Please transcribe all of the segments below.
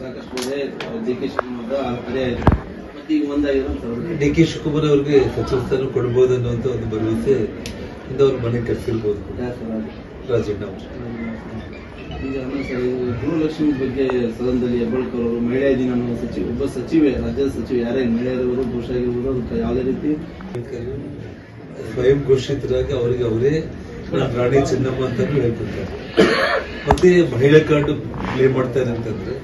ಸಾಕಷ್ಟು ಇದೆ. D K Shivakumar ಮತ್ತೆ ಈಗ ಒಂದಾಗಿರೋ ಡಿ ಕೆ ಶಿವಕುಮಾರ್ ಅವ್ರಿಗೆ ಸಚಿವ ಸ್ಥಾನ ಕೊಡ್ಬೋದು ಅನ್ನುವಂತ ಒಂದು ಭರವಸೆ ಇಂದ ಅವ್ರ ಮನೆ ಕಟ್ಟಿರ್ಬೋದು ರಾಜಣ್ಣ ಈಗ ಸರ್ ಗೃಹಲಕ್ಷ್ಮಿ ಬಗ್ಗೆ ಸದನದಲ್ಲಿ ಹೆಬ್ಬಾಳ್ಕರ್ ಅವರು ಮಹಿಳಾ ದಿನ ಅನ್ನೋ ಸಚಿವ ಒಬ್ಬ ಸಚಿವೆ ರಾಜ್ಯದ ಸಚಿವ ಯಾರೇ ಮಹಿಳೆಯರವರು ಪುರುಷ ಆಗಿರ್ಬೋದು ಯಾವುದೇ ರೀತಿ ಸ್ವಯಂ ಘೋಷಿತರಾಗಿ ಅವರಿಗೆ ಅವರೇ ರಾಣಿ ಚೆನ್ನಮ್ಮ ಅಂತಾನು ಹೇಳ್ತಿದ್ದಾರೆ ಮತ್ತೆ ಮಹಿಳೆ ಕಾರ್ಡ್ ಪ್ಲೇ ಮಾಡ್ತಾರೆ ಅಂತಂದ್ರೆ,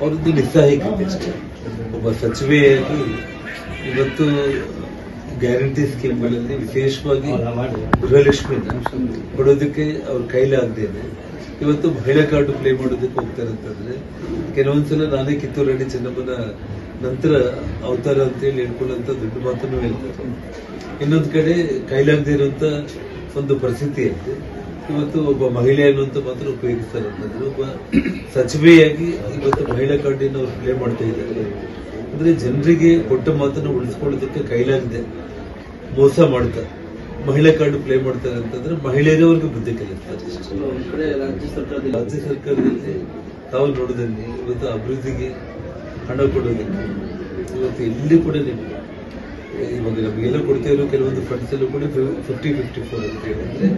ಅವ್ರದ್ದು ನಿಸ್ಸಹಾಯಕತೆ ಅಷ್ಟೇ. ಒಬ್ಬ ಸಚಿವೆಯಾಗಿ ಇವತ್ತು ಗ್ಯಾರಂಟಿ ಸ್ಕೀಮ್ಗಳಲ್ಲಿ ವಿಶೇಷವಾಗಿ ಗೃಹಲಕ್ಷ್ಮಿ ಕೊಡೋದಕ್ಕೆ ಅವ್ರ ಕೈಲಾಗ್ದೇನೆ ಇವತ್ತು ಮಹಿಳಾ ಕಾರ್ಡ್ ಪ್ಲೇ ಮಾಡೋದಕ್ಕೆ ಹೋಗ್ತಾರೆ ಅಂತಂದ್ರೆ, ಕೆಲವೊಂದ್ಸಲ ನಾನೇ ಕಿತ್ತೂರು ರಾಣಿ ಚೆನ್ನಮ್ಮನ ನಂತರ ಅವತಾರ ಅಂತೇಳಿ ಹೇಳ್ಕೊಳ್ಳೋಂಥ ದೊಡ್ಡ ಮಾತನ್ನು ಹೇಳ್ತಾರೆ. ಇನ್ನೊಂದು ಕಡೆ ಕೈಲಾಗದೇ ಇರುವಂತ ಒಂದು ಪರಿಸ್ಥಿತಿ ಐತೆ. ಇವತ್ತು ಒಬ್ಬ ಮಹಿಳೆ ಅನ್ನುವಂತ ಮಾತ್ರ ಉಪಯೋಗಿಸ್ತಾರೆ ಅಂತಂದ್ರೆ ಒಬ್ಬ ಸಚಿವೆಯಾಗಿ ಇವತ್ತು ಮಹಿಳಾ ಕಾರ್ಡಿನ ಅವ್ರು ಪ್ಲೇ ಮಾಡ್ತಾ ಇದ್ದಾರೆ. ಅಂದ್ರೆ ಜನರಿಗೆ ಕೊಟ್ಟ ಮಾತನ್ನು ಉಳಿಸ್ಕೊಳ್ಳೋದಕ್ಕೆ ಕೈಲಾಗದೆ ಮೋಸ ಮಾಡ್ತಾರೆ ಮಹಿಳಾ ಕಾರ್ಡ್ ಪ್ಲೇ ಮಾಡ್ತಾರೆ ಅಂತಂದ್ರೆ ಮಹಿಳೆಯರವರೆಗೆ ಬುದ್ಧಿ ಕಲಿಸ್ತಾರೆ ರಾಜ್ಯ ಸರ್ಕಾರದಲ್ಲಿ ತಾವು ನೋಡಿದಲ್ಲಿ ಇವತ್ತು ಅಭಿವೃದ್ಧಿಗೆ ಹಣ ಕೊಡೋದಕ್ಕೆ ಇವತ್ತು ಎಲ್ಲಿ ಕೂಡ ನಿಮಗೆ ಇವಾಗ ನಮಗೆಲ್ಲ ಇರೋ ಕೆಲವೊಂದು ಫಂಡ್ಸ್ ಎಲ್ಲ ಕೂಡ ಫಿಫ್ಟಿ ಫಿಫ್ಟಿ ಫೋರ್ ಅಂತ ಹೇಳಿದ್ರೆ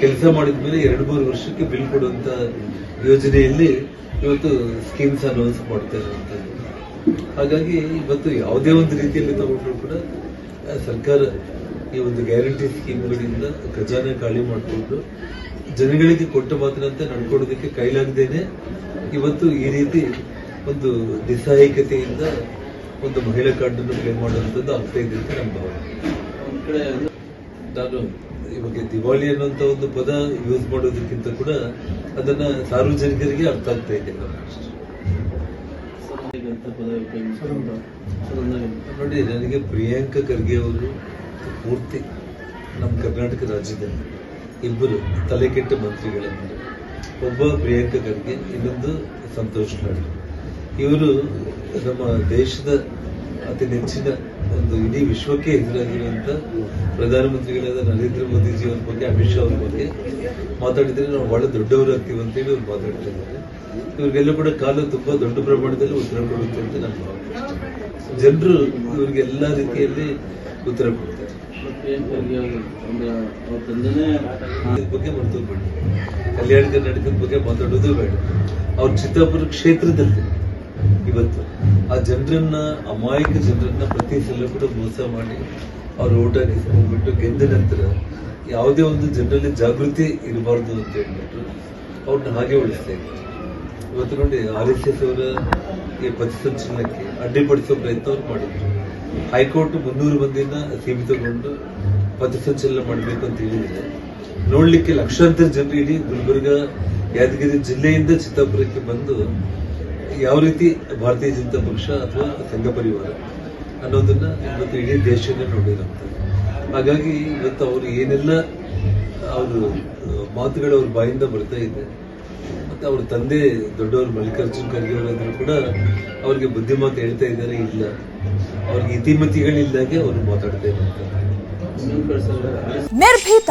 ಕೆಲಸ ಮಾಡಿದ ಮೇಲೆ ಎರಡು ಮೂರು ವರ್ಷಕ್ಕೆ ಬಿಲ್ ಕೊಡುವಂತ ಯೋಜನೆಯಲ್ಲಿ ಇವತ್ತು ಸ್ಕೀಮ್ಸ್ ಅನೌನ್ಸ್ ಮಾಡ್ತಾ ಇರುವಂತ ಹಾಗಾಗಿ ಇವತ್ತು ಯಾವುದೇ ಒಂದು ರೀತಿಯಲ್ಲಿ ತಗೊಂಡ್ರು ಕೂಡ ಸರ್ಕಾರ ಈ ಒಂದು ಗ್ಯಾರಂಟಿ ಸ್ಕೀಮ್ಗಳಿಂದ ಖಜಾನೆ ಖಾಲಿ ಮಾಡಿಕೊಂಡು ಜನಗಳಿಗೆ ಕೊಟ್ಟ ಮಾತಿನಂತೆ ನಡ್ಕೊಳ್ಳೋದಕ್ಕೆ ಕೈಲಾಗದೇನೆ ಇವತ್ತು ಈ ರೀತಿ ಒಂದು ನಿಸ್ಸಹಾಯಕತೆಯಿಂದ ಒಂದು ಮಹಿಳಾ ಕಾರ್ಡ್ ಅನ್ನು ಪ್ಲೇ ಮಾಡುವಂಥದ್ದು ಆಗ್ತಾ ಇದೆ ಅಂತ ನನ್ನ ಭಾವನೆ. ಒಂದ್ ಕಡೆ ನಾನು ಇವಾಗ ದಿವಾಳಿ ಅನ್ನುವಂತ ಒಂದು ಪದ ಯೂಸ್ ಮಾಡೋದಕ್ಕಿಂತ ಕೂಡ ಅದನ್ನ ಸಾರ್ವಜನಿಕರಿಗೆ ಅರ್ಥ ಆಗ್ತಾ ಇದೆ. ನೋಡಿ ನನಗೆ ಪ್ರಿಯಾಂಕಾ ಖರ್ಗೆ ಅವರು ಪೂರ್ತಿ ನಮ್ಮ ಕರ್ನಾಟಕ ರಾಜ್ಯದಲ್ಲಿ ಇಬ್ಬರು ತಲೆಕೆಟ್ಟ ಮಂತ್ರಿಗಳನ್ನು ಒಬ್ಬ ಪ್ರಿಯಾಂಕಾ ಖರ್ಗೆ ಇನ್ನೊಂದು ಸಂತೋಷ್ ಲಾಡ್ ಇವರು ನಮ್ಮ ದೇಶದ ಅತಿ ನೆಚ್ಚಿನ ಒಂದು ಇಡೀ ವಿಶ್ವಕ್ಕೆ ಎದುರಾಗಿರುವಂತ ಪ್ರಧಾನಮಂತ್ರಿಗಳಾದ ನರೇಂದ್ರ ಮೋದಿಜಿ ಅವ್ರ ಬಗ್ಗೆ, ಅಮಿತ್ ಶಾ ಅವ್ರ ಬಗ್ಗೆ ಮಾತಾಡಿದ್ರೆ ನಾವು ಬಹಳ ದೊಡ್ಡವರು ಆಗ್ತೀವಿ ಅಂತೇಳಿ ಅವ್ರು ಮಾತಾಡ್ತಾ ಇದ್ದಾರೆ. ಇವ್ರಿಗೆಲ್ಲ ಕೂಡ ಕಾಲ ತುಂಬಾ ದೊಡ್ಡ ಪ್ರಮಾಣದಲ್ಲಿ ಉತ್ತರ ಕೊಡುತ್ತೆ ಅಂತ ನಾನು ಜನರು ಇವ್ರಿಗೆ ಎಲ್ಲಾ ರೀತಿಯಲ್ಲಿ ಉತ್ತರ ಕೊಡ್ತಾರೆ. ಬಗ್ಗೆ ಮರೆತು ಬೇಡ ಕಲ್ಯಾಣ ಕರ್ನಾಟಕದ ಬಗ್ಗೆ ಮಾತಾಡೋದು ಬೇಡ. ಅವ್ರ ಚಿತ್ತಾಪುರ ಕ್ಷೇತ್ರದಲ್ಲಿ ಇವತ್ತು ಆ ಜನರನ್ನ, ಅಮಾಯಕ ಜನರನ್ನ ಪ್ರತಿ ಸಲ ಕೂಡ ಮೋಸ ಮಾಡಿ ಅವ್ರ ಓಟ್ ಹೋಗ್ಬಿಟ್ಟು ಗೆದ್ದ ನಂತರ ಯಾವುದೇ ಒಂದು ಜನರಲ್ಲಿ ಜಾಗೃತಿ ಇರಬಾರ್ದು ಅಂತ ಹೇಳ್ಬಿಟ್ಟು ಅವ್ರನ್ನ ಹಾಗೆ ಉಳಿಸ್ತಾ ಇದ್ದಾರೆ ಇವತ್ತು ನೋಡಿ ಆರ್ ಎಸ್ ಎಸ್ ಅವರ ಈ ಪಥಸಂಚಲನಕ್ಕೆ ಅಡ್ಡಿಪಡಿಸೋ ಪ್ರಯತ್ನವನ್ನು ಮಾಡಿದ್ರು. ಹೈಕೋರ್ಟ್ ಮುನ್ನೂರು ಮಂದಿನ ಸೀಮಿತಗೊಂಡು ಪಥಸಂಚಲನ ಮಾಡಬೇಕು ಅಂತ ಹೇಳಿದ್ರೆ ನೋಡ್ಲಿಕ್ಕೆ ಲಕ್ಷಾಂತರ ಜನರು ಇಡೀ ಗುಲ್ಬರ್ಗ, ಯಾದಗಿರಿ ಜಿಲ್ಲೆಯಿಂದ ಚಿತ್ತಾಪುರಕ್ಕೆ ಬಂದು ಯಾವ ರೀತಿ ಭಾರತೀಯ ಜನತಾ ಪಕ್ಷ ಅಥವಾ ಸಂಘ ಪರಿವಾರ ಅನ್ನೋದನ್ನ ಇವತ್ತು ಇಡೀ ದೇಶನೇ ನೋಡಿರುತ್ತೆ ಹಾಗಾಗಿ ಇವತ್ತು ಅವರು ಏನೆಲ್ಲ, ಅವರು, ಮಾತುಗಳು ಅವ್ರ ಬಾಯಿಂದ ಬರ್ತಾ ಇದೆ, ಮತ್ತೆ ಅವ್ರ ತಂದೆ ದೊಡ್ಡವರು ಮಲ್ಲಿಕಾರ್ಜುನ್ ಖರ್ಗೆ ಅವರಾದ್ರೂ ಕೂಡ ಅವ್ರಿಗೆ ಬುದ್ಧಿಮಾತು ಹೇಳ್ತಾ ಇದ್ದಾರೆ, ಇಲ್ಲ. ಅವ್ರಿಗೆ ಇತಿಮತಿಗಳಿಲ್ದಾಗೆ ಅವರು ಮಾತಾಡ್ತಾ ಕಡೆ ನಿರ್ಭೀತ.